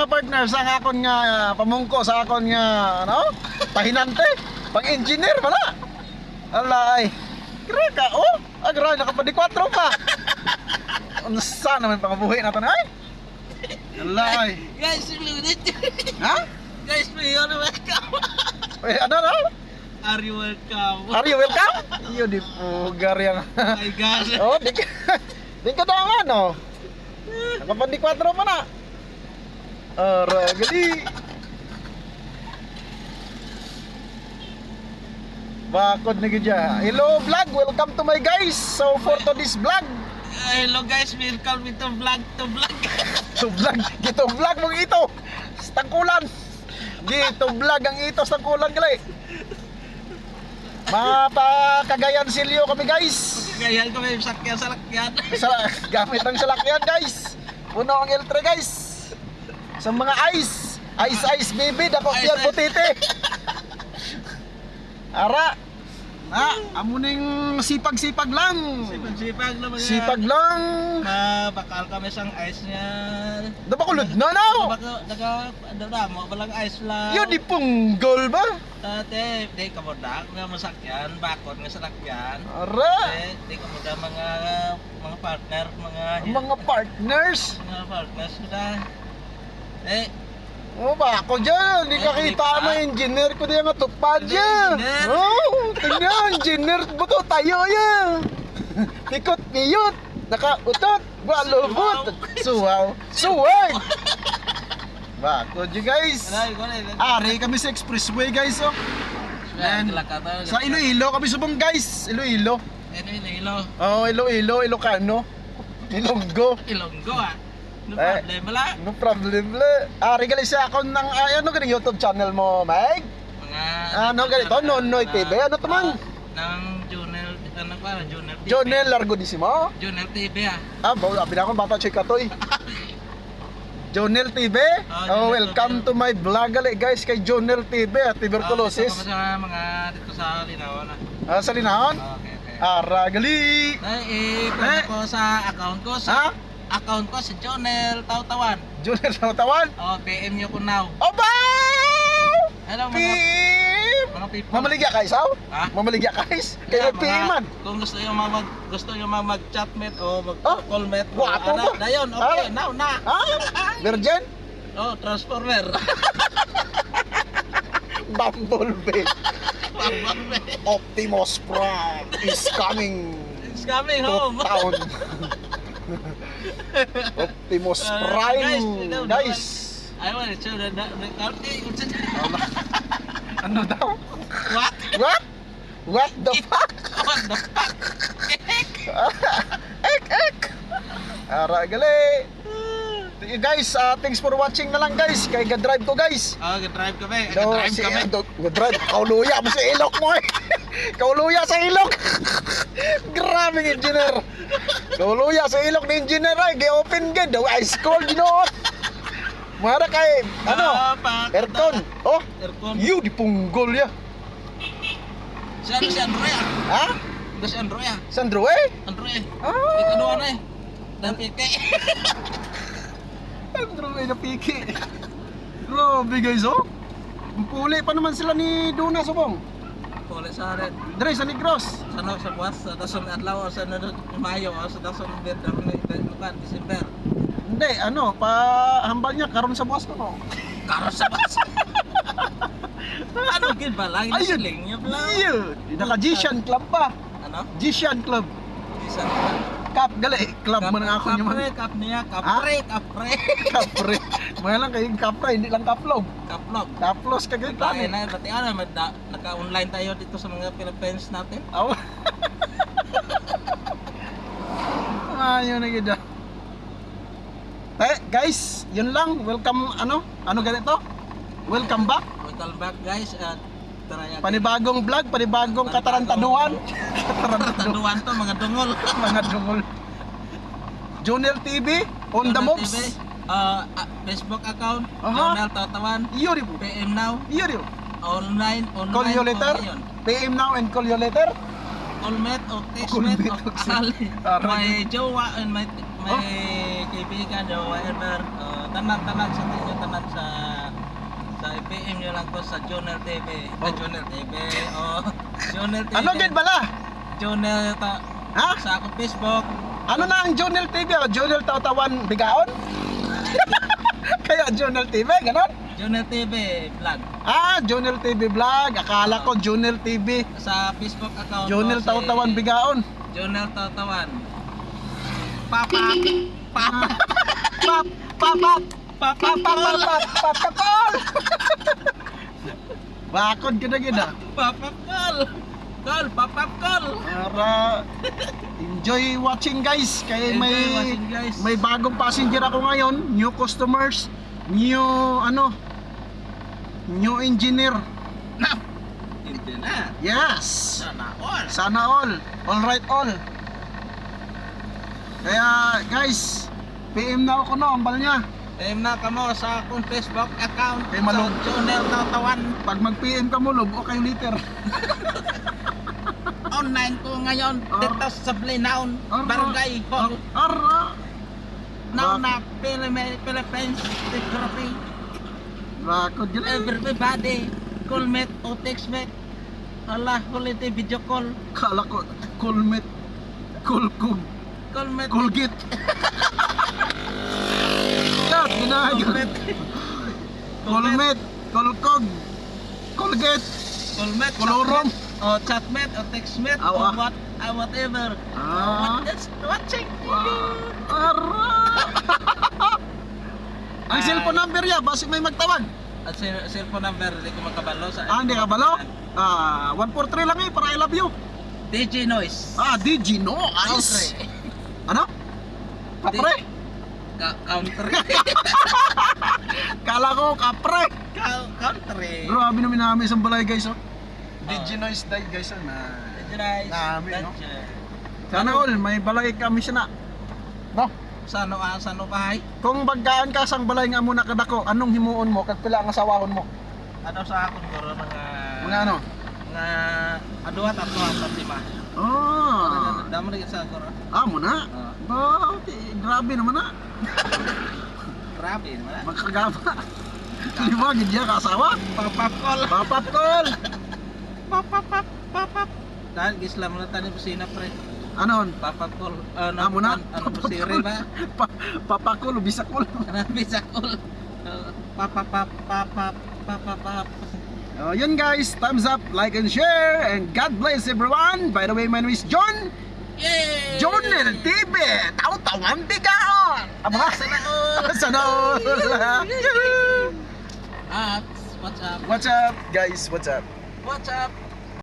Mga partners, ang akon nga ah, pamungko sa akon nga ano? Pahinante, pang engineer pala. Alay. Kira ka, oh. Agra nakapadi 4 pa. Unsa naman pangabuhi natin ay? Alay. Guys, lunit. Ha? Guys, may yun welcome. Eh, ano na? Are you welcome? Are you welcome? Iyo di pugar yang. My God. oh, di ka. Di ka daw ano. Nakapadi 4 pa na. Ara, gali. Bakod na gidya. Hello vlog, welcome to my guys. So for today's vlog, Hello guys, welcome to vlog to vlog. to vlog, gito vlog mong ito. Tangkulan. Gito vlog ang ito sa tangkulan gali. Mga pa Cagayan Silio kami guys. Ko may sakyan sa lakyan. Sa, gamit ang salakyan guys. Puno ang L3 guys. Sa mga ice. Ice ice baby, dako Ice, yan putite. Ara. Ha, amuning sipag-sipag lang. Sipag-sipag na mga. Sipag lang. Mabakal kami sang ice niya. Daba kulod na. Baka, daga, ano na, mo balang ice lang. Yo di punggol ba? Tate, di ka mo na, nga masakyan, bakod nga salakyan. Ara. Di ka mo mga, mga partner, mga, Mga partners. mga partners na. Eh, Oh, ba ako dyan. Hindi Eh, ka hindi kita pa. mo engineer ko diyan nga tupad Hindi, dyan. engineer. Oh, tingnan, engineer buto tayo yan. Tikot niyot. Nakautot. Balubot. Suwaw. Suway. Ba, ako dyan guys. Na, Ari kami sa expressway guys oh. Yan, Man. Sa Iloilo kami subong guys. Iloilo. Ito yung Ilo. Oh, Iloilo, Ilocano. Ilonggo. Ilonggo ah. No Eh. problem, wala. No problem le. Ari gali sa akon ng ay, ano galing YouTube channel mo, Meg? Mga... Ano ganito? Nonoy TV? Ano to man? Ng Junel, ano pa, Junel TV. Jonel Largodissimo. Junel TV ah. Ah, bawa sabi na akong bata chika to eh. Jonel TV. Ah, Oh, Jonel welcome to my vlog gali guys kay Jonel TV at tuberculosis. Ah, dito sa mga dito sa Linawan ah. Ah, sa linahon. Okay, okay. Ara gali. Ay, eh, Eh. ko sa account ko, Ha? sa account ko si Jonel Tautawan. Jonel Tawtawan. Oh, PM nyo ko now. Oba! Hello mga Pim! mga people. Mamaligya ka isaw? Ha? Mamaligya ka is? Yeah, Kaya mga- piman. Kung gusto nyo mag gusto nyo mag mag-chat met o mag Oh, guwapo ano, ba? Dayon, okay, Ah. now na. Ah, Virgin? Oh, transformer. Bumblebee. Optimus Prime is coming It's coming to home. town. Optimus Ah, Prime, guys, you know, guys. I want to show the Ano daw? What? What? What the fuck? What the fuck? ek, ek. Ara, gali. Guys, ah, thanks for watching na lang guys. Kay ga-drive ko guys. Oh, ga-drive kami. No, Ga-drive si, kami. ga-drive. Kauluya mo sa ilok mo eh. Kauluya sa ilok. Grabe engineer. Kauluya sa ilok ni engineer ay. Gi-open ka. Daw ice cold, you know. Mara kay, ano? Ah, Aircon. Oh, Aircon. you di punggol ya. Si ano si Andrea? Ha? Ito si Andrea. Sandro eh? Andrea. Ah. Ikaduha na eh. Dan pike. Sandro eh, napiki. Grabe guys, oh. Ang Puli pa naman sila ni Duna Subong. Kulit sa red. Dre, sa Negros. Sa no sa buwas sa dason adlaw sa no Mayo sa dason Birda ni Lukan December. Hindi, ano, pa hambal niya karon sa buwas ko no. Karo sa bus. ano gid ba lang Ayun. siling niya pala. Iyo, naka G-Shan Club pa. Ano? G-Shan Club. Isa. Kap gali, club man ako niya man. Kap niya, kapre, kapre. Kapre. Mga lang kayong kapre, hindi lang kaplog. Kaplog. Kaplos ka ganyan Tayo na, pati ano, naka-online tayo dito sa mga Philippines natin. Aw. Ayun na gida. Eh, guys, yun lang. Welcome, ano? Ano ganito? Welcome back. Welcome back guys at tara yan. Panibagong vlog, panibagong katarantaduhan. katarantaduhan. To, mga dungol. Mga dungol. Junior TV, on the Donald moves. TV, uh, Facebook account, Aha. Donald Tatawan, Yuri po. PM Now, Yuri po. online, online. Call you later. oh. PM now and call you later. Callmet o textmet o o. Aray. May jowa and may, may kaibigan, jowa ever. Uh, tanan-tanan sa inyo tanan sa sa IPM nyo lang ko sa Journal TV. Oh. Oh. Journal TV. Oh, Journal TV. Ano gid bala? Journal ta Ha? sa akong Facebook. Ano na ang Journal TV o Journal Tautawan Bigaon? Kaya Journal TV, ganon? Journal TV vlog. Ah, Journal TV Vlog. Akala ko Journal TV. Sa Facebook account Journal ko Tautawan Bigaon. Journal Tautawan. Papa. Papa. Pap, pap, pap, Papa. pap, pap, pap, pap, pap, pap, call. Bakod ka na gid ah. Papa call. Call, papa call. Para enjoy watching guys. Kaya Enjoy may watching, guys. may bagong passenger ako ngayon, new customers, new ano, new engineer. Na. Yes. Sana all. Sana all. All right all. Kaya guys, PM na ako no, ambal niya. Time na kamo sa akong Facebook account Kay Malong. sa Journal Tautawan. Pag mag-PM ka mo, log o kayo liter. Online ko ngayon dito sa Blinaon, Ar- Barangay Hall. Now Bak- na Philippines, Security. Bakod yun eh. Everybody, call me o text me. Allah, holiday video call. Kala ko, kulmit. Kulkug. Call me. Colgate. Kat, ginagay. Kulmit. Kulkog. Colgate. Call me. Kolorom. O chat me o text me Ah, o ah. what, ah, whatever. Ah. What is watching? Ara. Ang Ay. cellphone number ya, basi may magtawag. At cell- cellphone number, hindi ko makabalo sa... Ah, hindi ka balo? Ah, 143 lang eh, para I love you. DJ Noise. Ah, DG, no, ice. Country. Ano? Kapre? Ka- country. Kala ko kapre. Ka- country. Grabe namin namin isang balay guys, oh. DG noise day guys, oh, na. DJ Noise. Dami, no? Sana all, may balay kami siya na. No? Sano ah, sano bahay? Kung bagkaan ka sang balay nga muna kadako, anong himuon mo? Kag pila ang asawahon mo? Ano sa akon guro mga... Mga ano? Nga... Aduat at tuwa sa lima. Ah, Damo rin sa guro. ah mo na. Ah, Ba, ti- grabe naman na. Grabe naman ah. Magkagama. Lima, gid ka asawa. Papapkol. Papapkol. Papapap. Papap. Dahil gislam na tayo pusina pre. Anon? Papapkol. Ano, Amo na. Ano pusiri ba? Pa, papakol, bisakol. Ano bisakol? Papapap. Papap. Papapap. Oh, yun guys, thumbs up, like and share, and God bless everyone. By the way, my name is John. Yay! John L. TV. Tau-tawang bigaon. Aba, Sana all. sana all. At what's up? What's up, guys? What's up? What's up?